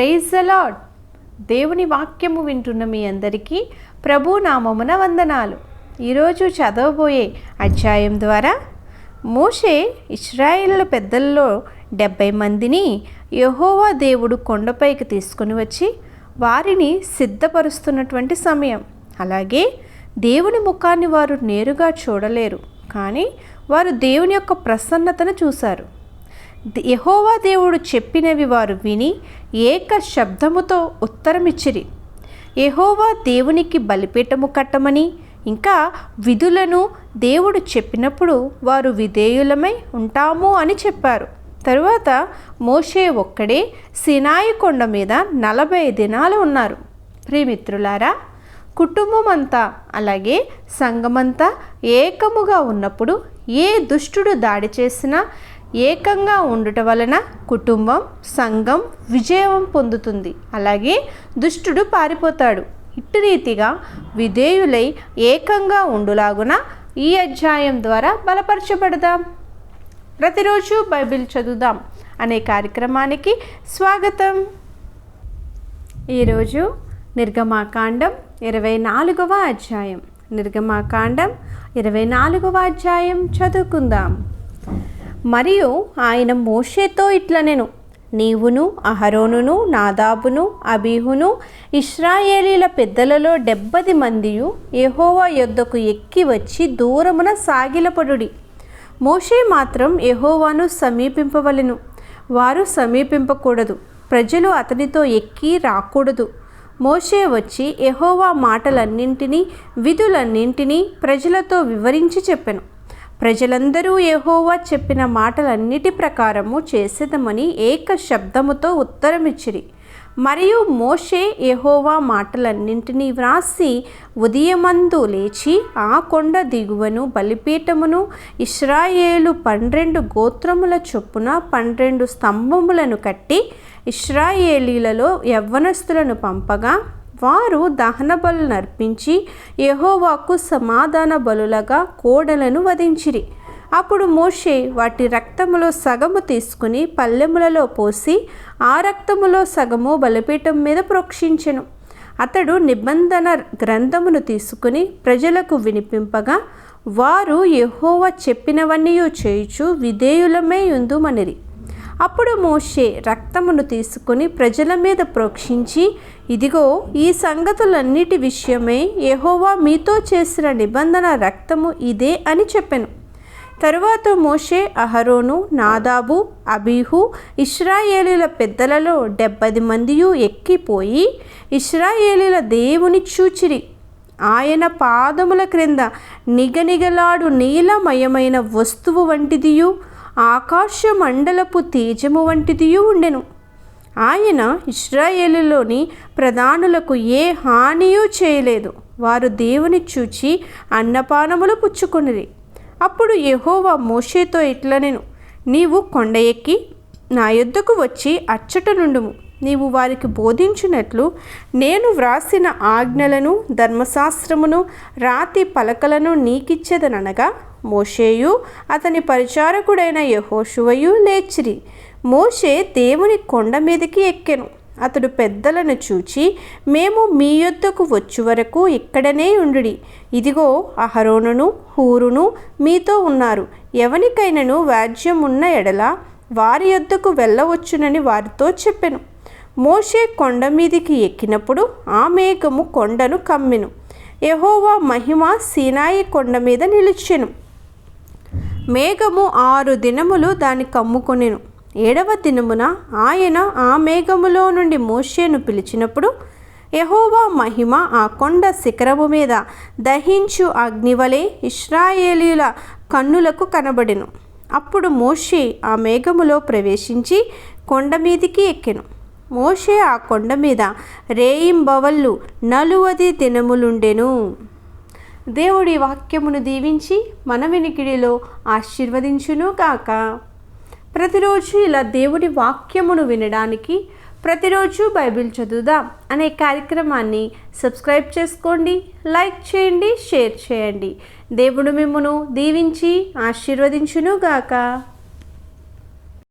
Praise అలాడ్ దేవుని వాక్యము వింటున్న మీ అందరికీ ప్రభు నామమున వందనాలు. ఈరోజు చదవబోయే అధ్యాయం ద్వారా మోషే ఇస్రాయేళ్ళ పెద్దల్లో డెబ్బై మందిని యహోవా దేవుడు కొండపైకి తీసుకుని వచ్చి వారిని సిద్ధపరుస్తున్నటువంటి సమయం. అలాగే దేవుని ముఖాన్ని వారు నేరుగా చూడలేరు. కానీ వారు దేవుని యొక్క ప్రసన్నతను చూశారు. యహోవా దేవుడు చెప్పినవి వారు విని ఏక శబ్దముతో ఉత్తరమిచ్చిరి. యహోవా దేవునికి బలిపీఠము కట్టమని ఇంకా విధులను దేవుడు చెప్పినప్పుడు వారు విధేయులమై ఉంటాము అని చెప్పారు. తరువాత మోషే ఒక్కడే సినాయి కొండ మీద నలభై దినాలు ఉన్నారు. ప్రియమిత్రులారా కుటుంబం అంతా అలాగే సంఘమంతా ఏకముగా ఉన్నప్పుడు ఏ దుష్టుడు దాడి చేసినా ఏకంగా ఉండుట వలన కుటుంబం సంఘం విజయం పొందుతుంది. అలాగే దుష్టుడు పారిపోతాడు. ఇట్టు రీతిగా విధేయులై ఏకంగా ఉండులాగున ఈ అధ్యాయం ద్వారా బలపరచబడదాం. ప్రతిరోజు బైబిల్ చదువుదాం అనే కార్యక్రమానికి స్వాగతం. ఈరోజు నిర్గమాకాండం ఇరవై నాలుగవ అధ్యాయం. నిర్గమాకాండం ఇరవై నాలుగవ అధ్యాయం చదువుకుందాం. మరియు ఆయన మోషేతో ఇట్లనెను. నీవును అహరోనును నాదాబును అబీహును ఇస్రాయేలీల పెద్దలలో డెబ్బది మందియు యహోవా యొద్దకు ఎక్కి వచ్చి దూరమున సాగిలపడుడి. మోషే మాత్రం యహోవాను సమీపింపవలెను. వారు సమీపింపకూడదు. ప్రజలు అతనితో ఎక్కి రాకూడదు. మోషే వచ్చి యహోవా మాటలన్నింటినీ విధులన్నింటినీ ప్రజలతో వివరించి చెప్పెను. ప్రజలందరూ యహోవా చెప్పిన మాటలన్నిటి ప్రకారము చేసేదమని ఏక శబ్దముతో ఉత్తరమిచ్చిరి. మరియు మోషే యెహోవా మాటలన్నింటినీ వ్రాసి ఉదయమందు లేచి ఆ కొండ దిగువను బలిపీఠమును ఇస్రాయేలు పన్నెండు గోత్రముల చొప్పున పన్నెండు స్తంభములను కట్టి ఇస్రాయేలీలలో యవ్వనస్తులను పంపగా వారు దహన బలు నర్పించి యహోవాకు సమాధాన బలులగా కోడలను వధించిరి. అప్పుడు మోషే వాటి రక్తములో సగము తీసుకుని పల్లెములలో పోసి ఆ రక్తములో సగము బలిపీఠం మీద ప్రోక్షించెను. అతడు నిబంధన గ్రంథమును తీసుకుని ప్రజలకు వినిపింపగా వారు యహోవ చెప్పినవన్నీ చేయుచు విధేయులమే ఉందుమనిరి అప్పుడు మోషే రక్తమును తీసుకుని ప్రజల మీద ప్రోక్షించి ఇదిగో ఈ సంగతులన్నిటి విషయమై యహోవా మీతో చేసిన నిబంధన రక్తము ఇదే అని చెప్పాను. తరువాత మోషే అహరోను నాదాబు అబీహు ఇస్రాయేలీల పెద్దలలో డెబ్బది మందియు ఎక్కిపోయి ఇస్రాయేలీల దేవుని చూచిరి. ఆయన పాదముల క్రింద నిగనిగలాడు నీలమయమైన వస్తువు వంటిదియు. ఆకాశ మండలపు తేజము వంటిదియు ఉండెను. ఆయన ఇస్రాయేలులోని ప్రధానులకు ఏ హానియూ చేయలేదు. వారు దేవుని చూచి అన్నపానములు పుచ్చుకొనిరి. అప్పుడు యహోవా మోషేతో ఇట్లనెను నీవు కొండ ఎక్కి నా యొద్దకు వచ్చి అచ్చట నుండుము. నీవు వారికి బోధించినట్లు నేను వ్రాసిన ఆజ్ఞలను ధర్మశాస్త్రమును రాతి పలకలను నీకిచ్చేదనగా మోషేయు అతని పరిచారకుడైన యహోషువయు లేచిరి. మోషే దేవుని కొండ మీదకి ఎక్కెను. అతడు పెద్దలను చూచి మేము మీ యొద్దకు వచ్చు వరకు ఇక్కడనే ఉండుడి. ఇదిగో అహరోనును హూరును మీతో ఉన్నారు. ఎవనికైనను వ్యాజ్యం ఉన్న ఎడల వారి యొద్దకు వెళ్ళవచ్చునని వారితో చెప్పెను. మోషే కొండ మీదికి ఎక్కినప్పుడు ఆ మేఘము కొండను కమ్మెను. యహోవా మహిమ సీనాయి కొండ మీద నిలిచెను. మేఘము ఆరు దినములు దాన్ని కమ్ముకొనెను. ఏడవ దినమున ఆయన ఆ మేఘములో నుండి మోషేను పిలిచినప్పుడు యహోవా మహిమ ఆ కొండ శిఖరము మీద దహించు అగ్నివలే ఇస్రాయేలీల కన్నులకు కనబడెను. అప్పుడు మోషే ఆ మేఘములో ప్రవేశించి కొండ మీదికి ఎక్కెను. మోషే ఆ కొండ మీద రేయింబవళ్ళు నలువది దినములుండెను. దేవుడి వాక్యమును దీవించి మన వినికిడిలో ఆశీర్వదించును కాక ప్రతిరోజు ఇలా దేవుడి వాక్యమును వినడానికి ప్రతిరోజు బైబిల్ చదువుదాం అనే కార్యక్రమాన్ని సబ్స్క్రైబ్ చేసుకోండి లైక్ చేయండి షేర్ చేయండి. దేవుడు మిమ్మను దీవించి ఆశీర్వదించును గాక.